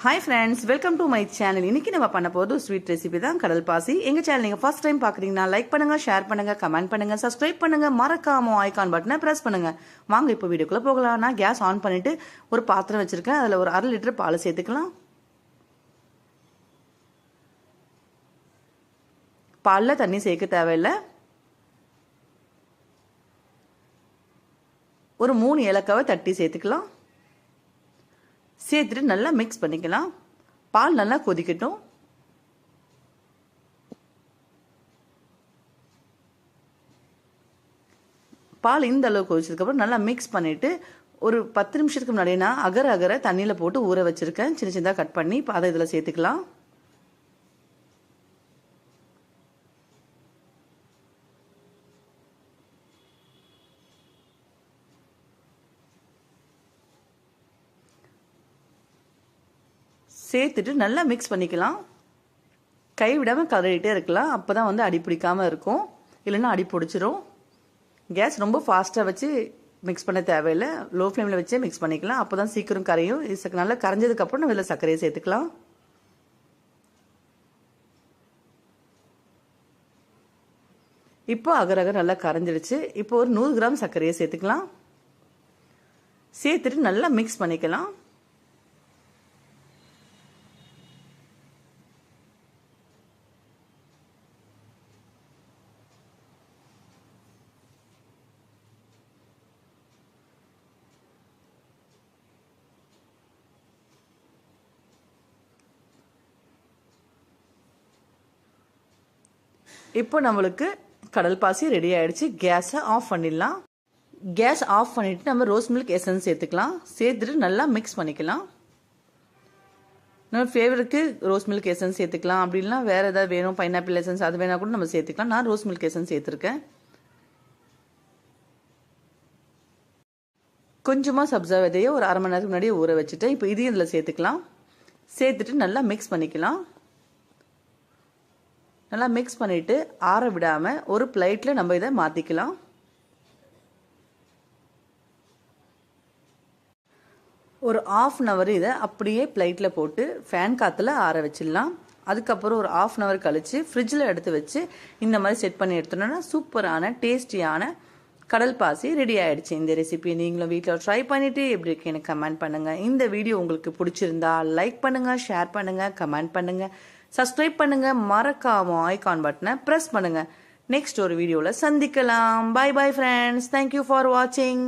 Hi friends welcome to my channel இன்னைக்கு நம்ம பண்ண போது ஸ்வீட் ரெசிபி தான் கடல் பாசி. எங்கள் சேனல் நீங்கள் ஃபர்ஸ்ட் டைம் பார்க்குறீங்கன்னா லைக் பண்ணுங்கள் ஷேர் பண்ணுங்கள் கமெண்ட் பண்ணுங்கள் சப்ஸ்கிரைப் பண்ணுங்கள் மறக்காம ஐக்கான் பட்டனை ப்ரெஸ் பண்ணுங்கள் வாங்க இப்போ வீடியோக்குள்ளே போகலாம். நான் கேஸ் ஆன் பண்ணிவிட்டு ஒரு பாத்திரம் வச்சுருக்கேன். அதில் ஒரு அரை லிட்டர் பால் சேர்த்துக்கலாம். பாலில் தண்ணி சேர்க்க தேவையில்லை. ஒரு மூணு ஏலக்காவை தட்டி சேர்த்துக்கலாம். சேர்த்துட்டு நல்லா மிக்ஸ் பண்ணிக்கலாம். பால் நல்லா கொதிக்கட்டும். பால் இந்த அளவுக்கு கொதிச்சதுக்கப்புறம் நல்லா மிக்ஸ் பண்ணிவிட்டு ஒரு பத்து நிமிஷத்துக்கு முன்னாடி நான் அகர அகர தண்ணியில் போட்டு ஊற வச்சுருக்கேன். சின்ன சின்னதாக கட் பண்ணி அதை இதில் சேர்த்துக்கலாம். சேர்த்துட்டு நல்லா மிக்ஸ் பண்ணிக்கலாம். கை விடாமல் இருக்கலாம். அப்போ தான் வந்து அடி பிடிக்காமல் இருக்கும். இல்லைன்னா அடி பிடிச்சிரும். கேஸ் ரொம்ப ஃபாஸ்ட்டாக வச்சு மிக்ஸ் பண்ண தேவையில்லை. லோ ஃப்ளேமில் வச்சே மிக்ஸ் பண்ணிக்கலாம். அப்போ தான் சீக்கிரம் கரையும். இது நல்லா கரைஞ்சதுக்கப்புறம் நம்ம இதில் சர்க்கரையை சேர்த்துக்கலாம். இப்போ அகர் அகர் நல்லா கரைஞ்சிடுச்சு. இப்போ ஒரு நூறு கிராம் சர்க்கரையை சேர்த்துக்கலாம். சேர்த்துட்டு நல்லா மிக்ஸ் பண்ணிக்கலாம். இப்போ நம்மளுக்கு கடல் பாசி ரெடி ஆயிடுச்சு. கேஸை ஆஃப் பண்ணிடலாம். கேஸ் ஆஃப் பண்ணிட்டு நம்ம ரோஸ் மில்க் எசன்ஸ் சேர்த்துக்கலாம். சேர்த்துட்டு நல்லா மிக்ஸ் பண்ணிக்கலாம். நம்ம ஃபேவருக்கு ரோஸ் மில்க் எசன்ஸ் சேர்த்துக்கலாம். அப்படின்னா வேற ஏதாவது வேணும் பைனாப்பிள் எசன்ஸ் அது வேணா கூட நம்ம சேர்த்துக்கலாம். நான் ரோஸ் மில்க் எசன்ஸ் சேர்த்துருக்கேன். கொஞ்சமாக சப்ஜா விதையை ஒரு அரை மணி நேரத்துக்கு முன்னாடியே ஊற வச்சுட்டு இப்போ இதையும் இதில் சேர்த்துக்கலாம். சேர்த்துட்டு நல்லா மிக்ஸ் பண்ணிக்கலாம். நல்லா மிக்ஸ் பண்ணிவிட்டு ஆற விடாமல் ஒரு பிளேட்டில் நம்ம இதை மாற்றிக்கலாம் ஒரு ஆஃப் அன் ஹவர் இதை அப்படியே பிளேட்டில் போட்டு ஃபேன் காற்றுல ஆற வச்சிடலாம். அதுக்கப்புறம் ஒரு ஆஃப் அன் ஹவர் கழித்து ஃப்ரிட்ஜில் எடுத்து வச்சு இந்த மாதிரி செட் பண்ணி எடுத்தோன்னா சூப்பரான டேஸ்டியான கடல் பாசி ரெடி ஆயிடுச்சு. இந்த ரெசிபி நீங்களும் வீட்டில் ட்ரை பண்ணிவிட்டு எப்படி இருக்கு எனக்கு கமெண்ட் பண்ணுங்கள் இந்த வீடியோ உங்களுக்கு பிடிச்சிருந்தா லைக் பண்ணுங்கள் ஷேர் பண்ணுங்கள் கமெண்ட் பண்ணுங்கள் சப்ஸ்கிரைப் பண்ணுங்க மறக்காம ஐகான் பட்டனை ப்ரெஸ் பண்ணுங்க. நெக்ஸ்ட் ஒரு வீடியோவில் சந்திக்கலாம். Bye bye friends thank you for வாட்சிங்